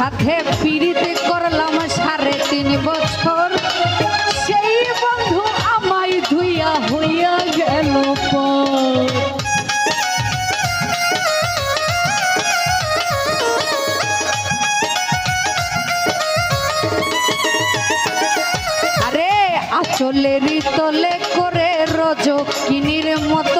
সাথে পিড়িতে করলাম সাড়ে তিন বছর। সেই বন্ধু আমায় ধুইয়া হইয়া গেল আরে আচলের তলে করে রজকিনীর মতো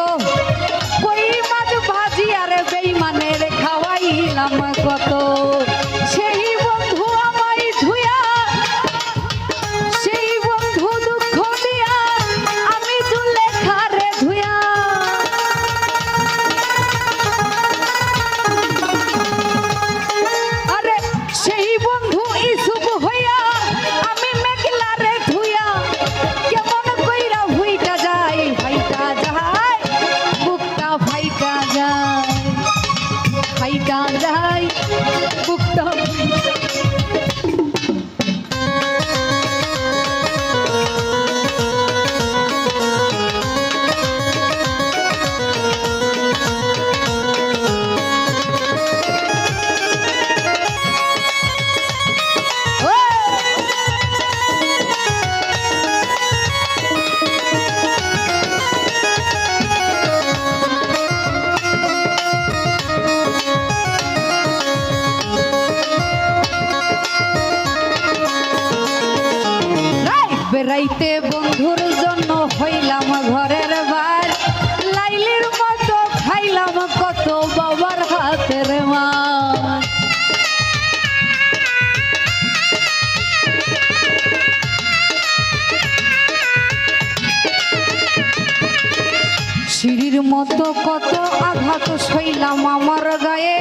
মতো কত আঘাত সইলাম আমার গায়ে।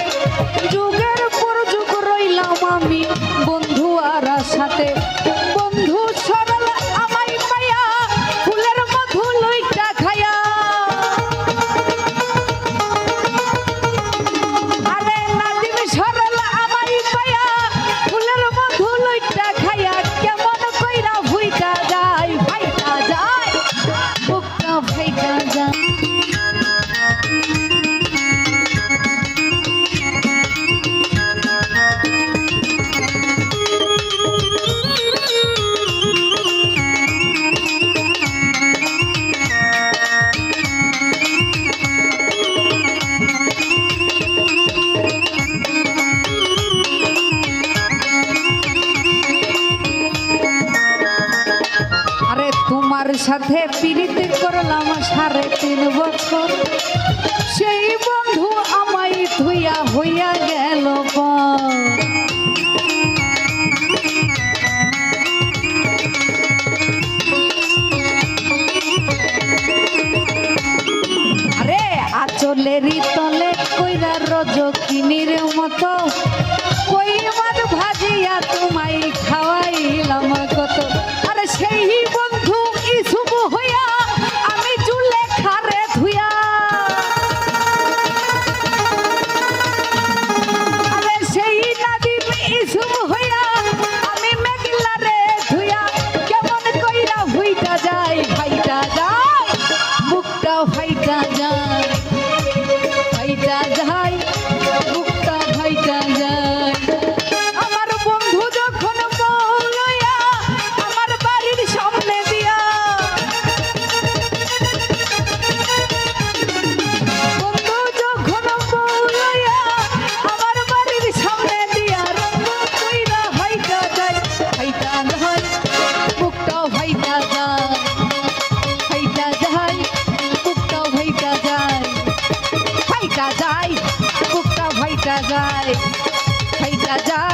যুগের পর যুগ রইলাম আমি। যার সাথে পিড়িতে করলাম সাড়ে তিন বছর। সেই বন্ধু আমায় ধুইয়া হইয়া গেল আরে আচলেরই তলে কইরা রজক I die.